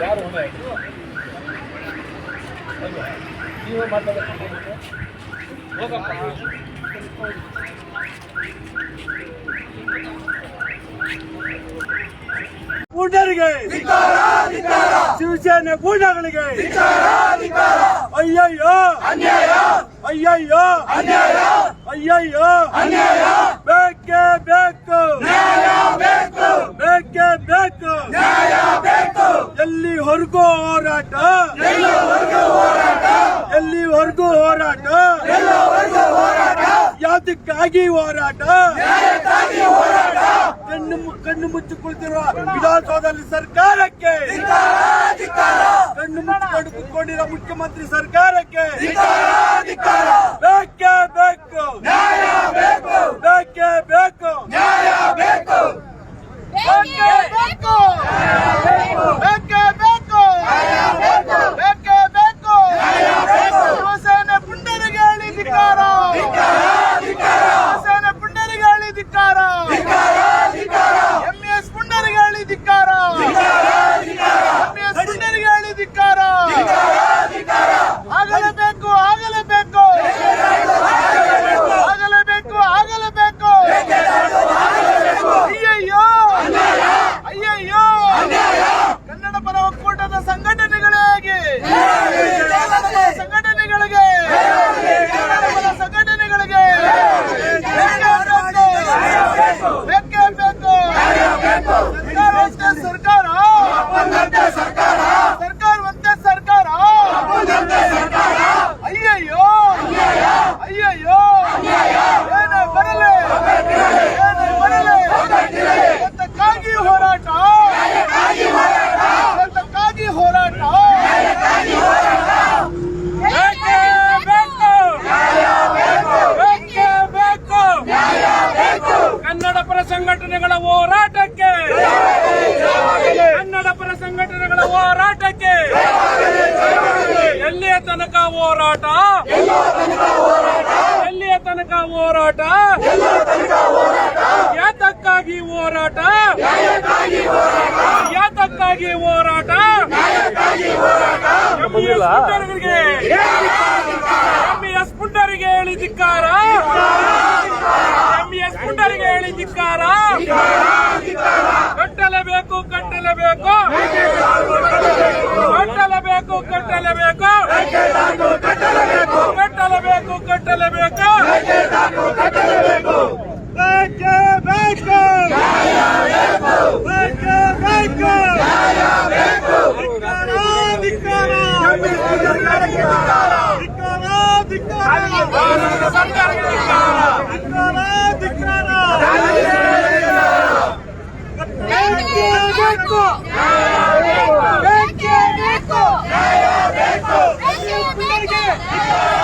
ಯಾರು ನೀವು ಮಾತಾಡೋಕ್ಕೆ ಪೂರ್ಣರಿಗೆ ಶಿವಸೇನೆ ಪೂರ್ಣಗಳಿಗೆ ಅಯ್ಯಯ್ಯೋ. ಅನ್ಯಾಯ. ಅಯ್ಯಯ್ಯೋ. ಅನ್ಯಾಯ. ಅಯ್ಯಯ್ಯೋ. ಅನ್ಯಾಯ. ಬೇಕೇ ಬೇಕು. ಎಲ್ಲಿವರೆಗೂ ಹೋರಾಟ? ಎಲ್ಲಿವರೆಗೂ ಹೋರಾಟ? ಯಾವುದಕ್ಕಾಗಿ ಹೋರಾಟ? ಕಣ್ಣು ಕಣ್ಣು ಮುಚ್ಚಿ ಕುಳಿತಿರುವ ವಿಧಾನಸೌಧದಲ್ಲಿ ಸರ್ಕಾರಕ್ಕೆ? ಕಣ್ಣು ಮುಚ್ಚಿಕೊಂಡು ಕುತ್ಕೊಂಡಿರೋ ಮುಖ್ಯಮಂತ್ರಿ ಸರ್ಕಾರಕ್ಕೆ? ಸಂಘಟನೆಗಳ ಹೋರಾಟಕ್ಕೆ. ಕನ್ನಡ ಪರ ಸಂಘಟನೆಗಳ ಹೋರಾಟಕ್ಕೆ. ಎಲ್ಲಿಯ ತನಕ ಹೋರಾಟ? ಎಲ್ಲಿಯ ತನಕ ಹೋರಾಟ? ಯಾತಕ್ಕಾಗಿ ಹೋರಾಟ? ಯಾತಕ್ಕಾಗಿ ಹೋರಾಟ? ಧಿಕ್ಕಾರ ಕಟ್ಟಲೇಬೇಕು ಕಟ್ಟಲೇಬೇಕು ಕಟ್ಟಲೇಬೇಕು ಕಟ್ಟಲೇಬೇಕು ಕಟ್ಟಲೇಬೇಕು ಕಟ್ಟಲೇಬೇಕು 一个，一个。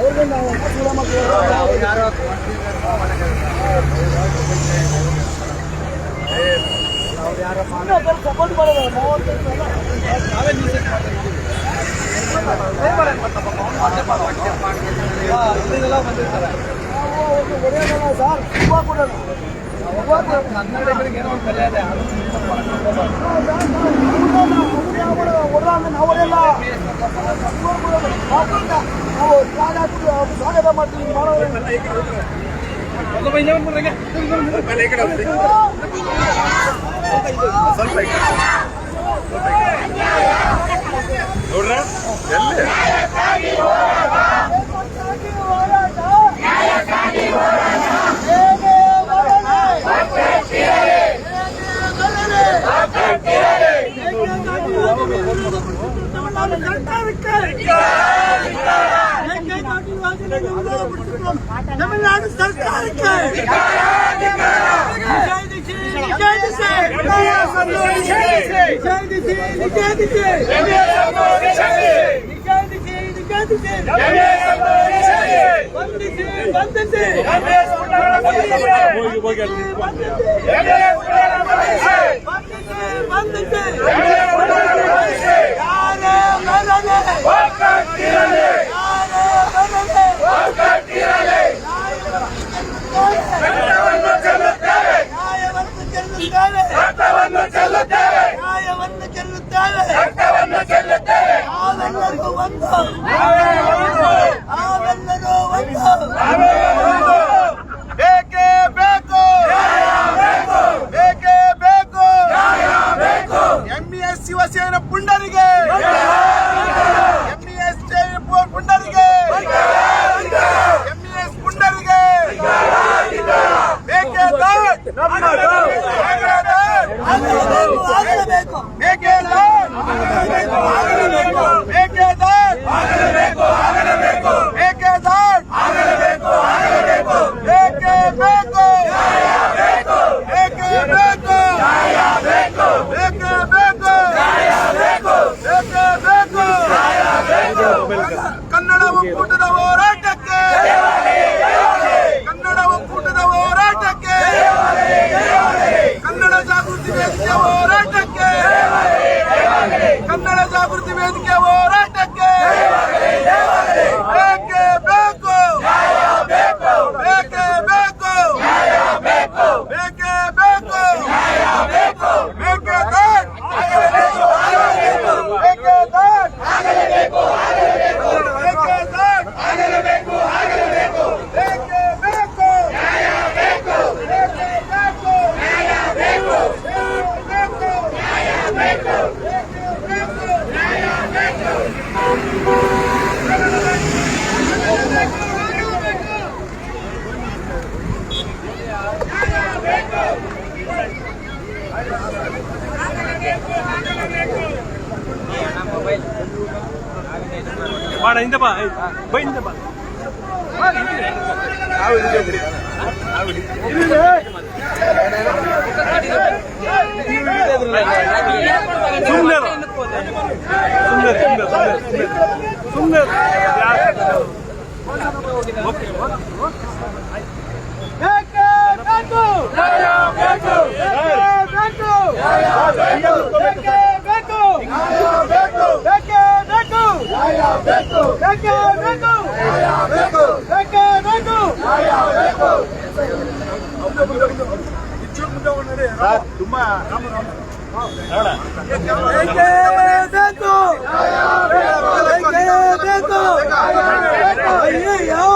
ಅವ್ರಿಗೆ ನಾವು ಕೂಡ ಯಾರು ಸಪೋರ್ಟ್ ಮಾಡೋದು ನಾವೇ ಮ್ಯೂಸಿಕ್ ಮಾಡ್ತೀವಿ ಇದೆಲ್ಲ ಬಂದಿರ್ತಾರೆ ಒಡೆಯೋದಲ್ಲ ಸರ್ ತುಂಬ ಕೊಡೋಣ ಹೂವು ಕೊಡೋಣ ಕನ್ನಡಿಗರಿಗೆ ಏನೋ ಒಂದು தமிழ்நாடு சர்க்காருக்கு வந்து ಹೊಡೆಯಲ್ಲ ನಾವು ಸ್ವಾಗತ ಮಾಡ್ತೀವಿ ಮಾಡೋದ್ರೆ ನೋಡ್ರ ಎಲ್ಲಿ ತಮಿಳುನಾಡು ಸರ್ಕಾರಕ್ಕೆ ಹೋಗಿ ಹೋಗಿ ಅಲ್ಲಿ ನಿಂತ್ಕೊಂಡು. ನ್ಯಾಯವನ್ನು ಚೆಲ್ಲುತ್ತೇವೆ ನ್ಯಾಯವನ್ನು ಚೆಲ್ಲುತ್ತೇವೆ ನಾವೆಲ್ಲರಿಗೂ ಒಂದು ಬಾಡ ಹಿಂದೆ ಬಾ ಏಯ್, ಬಾ ಹಿಂದೆ ಬಾ ಸುಮ್ಮನೆ ಸುಮ್ಮನೆ ಸುಮ್ಮನೆ ಸುಮ್ಮನೆ ಬೇಕೇ ತುಂಬಾ ಬೇಕೇ ಬೇಕು ಬೇಕೇ ಬೇಕು ಅಯ್ಯಯ್ಯೋ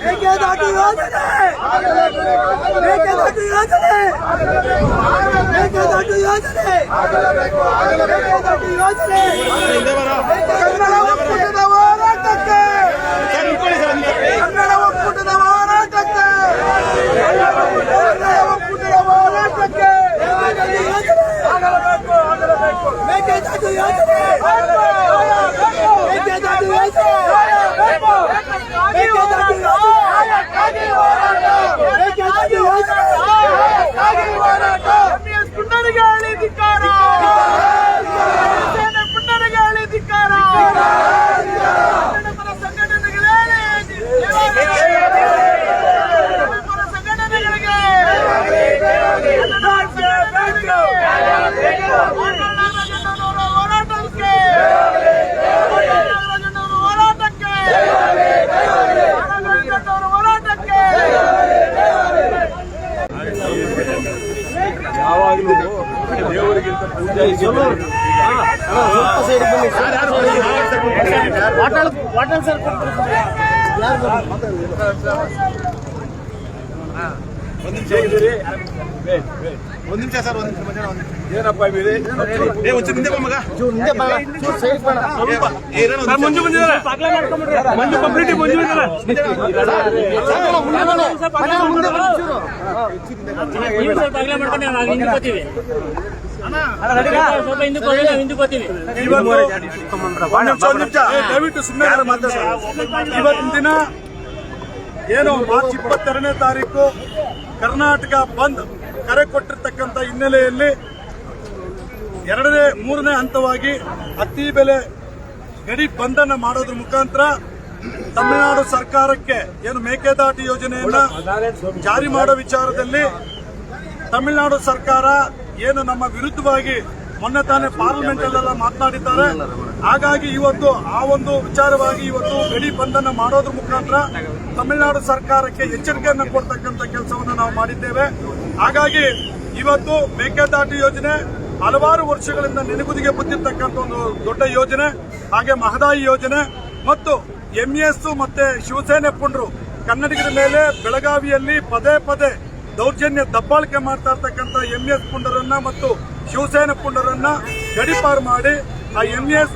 ಮೇಕೆದಾಟು ಯೋಜನೆ ಮೇಕೆದಾಟು ಯೋಜನೆ ಮೇಕೆದಾಟು ಯೋಜನೆ ಮೇಕೆದಾಟು ಯೋಜನೆ ಕನ್ನಡ ಒಕ್ಕೂಟದ ಹೋರಾಟಕ್ಕೆ ಕನ್ನಡ ಒಕ್ಕೂಟದ ಹೋರಾಟಕ್ಕೆ ಕನ್ನಡ ಒಕ್ಕೂಟದ ಹೋರಾಟಕ್ಕೆ ಮೇಕೆದಾಟು ಯೋಜನೆ ಮೇಕೆದಾಟು ಯೋಜನೆ ಪುಂಡರಿಗೆ ಧಿಕ್ಕಾರ ಯಾವಾಗಲೂ ದೇವರಿಗಿಂತ ಪೂಜೆ ಒಂದ್ ನಿಮಿಷ ಇದ್ದೀರಿ ಒಂದು ನಿಮಿಷ ಸರ್ ಒಂದು ನಿಮಿಷ ಏನಪ್ಪ ಇದ್ದೀರಿ ಏ ಒಂಚೂರು ಹಿಂದೆ ಬಾ ಮಗ ಸ್ವಲ್ಪ ಏನೇನೋ ಮಂಜು ಬಂದಿದ್ದಾರೆ ಮಂಜು ಕಂಪ್ಲೀಟ್ ಮಂಜು ದಯವಿಟ್ಟು ಸುಮ್ಮನೆ ಮಾತಾಡ್ತಾರೆ ಇವತ್ತಿನ ದಿನ ಏನು ಮಾರ್ಚ್ ಇಪ್ಪತ್ತೆರಡನೇ ತಾರೀಕು ಕರ್ನಾಟಕ ಬಂದ್ ಕರೆ ಕೊಟ್ಟಿರ್ತಕ್ಕಂಥ ಹಿನ್ನೆಲೆಯಲ್ಲಿ ಎರಡನೇ ಮೂರನೇ ಹಂತವಾಗಿ ಅತಿ ಬೆಲೆ ಗಡಿ ಬಂಧನ ಮಾಡೋದ್ರ ಮುಖಾಂತರ ತಮಿಳುನಾಡು ಸರ್ಕಾರಕ್ಕೆ ಏನು ಮೇಕೆದಾಟು ಯೋಜನೆಯನ್ನ ಜಾರಿ ಮಾಡೋ ವಿಚಾರದಲ್ಲಿ ತಮಿಳುನಾಡು ಸರ್ಕಾರ ಏನು ನಮ್ಮ ವಿರುದ್ಧವಾಗಿ ಮೊನ್ನೆ ತಾನೇ ಪಾರ್ಲಿಮೆಂಟ್ ಅಲ್ಲೆಲ್ಲ ಮಾತನಾಡಿದ್ದಾರೆ. ಹಾಗಾಗಿ ಇವತ್ತು ಆ ಒಂದು ವಿಚಾರವಾಗಿ ಇವತ್ತು ಗಡಿ ಬಂಧನ ಮಾಡೋದ್ರ ಮುಖಾಂತರ ತಮಿಳುನಾಡು ಸರ್ಕಾರಕ್ಕೆ ಎಚ್ಚರಿಕೆಯನ್ನು ಕೊಡ್ತಕ್ಕಂಥ ಕೆಲಸವನ್ನು ನಾವು ಮಾಡಿದ್ದೇವೆ. ಹಾಗಾಗಿ ಇವತ್ತು ಮೇಕೆದಾಟು ಯೋಜನೆ ಹಲವಾರು ವರ್ಷಗಳಿಂದ ನೆನಗುದಿಗೆ ಬಂದಿರತಕ್ಕಂಥ ಒಂದು ದೊಡ್ಡ ಯೋಜನೆ, ಹಾಗೆ ಮಹದಾಯಿ ಯೋಜನೆ ಮತ್ತು ಎಂಇಎಸ್ ಮತ್ತೆ ಶಿವಸೇನೆ ಪುಂಡ್ರು ಕನ್ನಡಿಗರ ಮೇಲೆ ಬೆಳಗಾವಿಯಲ್ಲಿ ಪದೇ ಪದೇ ದೌರ್ಜನ್ಯ ದಬ್ಬಾಳಿಕೆ ಮಾಡ್ತಾ ಇರ್ತಕ್ಕಂಥ ಎಂಎಸ್ ಪುಂಡರನ್ನ ಮತ್ತು ಶಿವಸೇನಾ ಪುಂಡರನ್ನ ಗಡಿಪಾರು ಮಾಡಿ ಆ ಎಂಎಸ್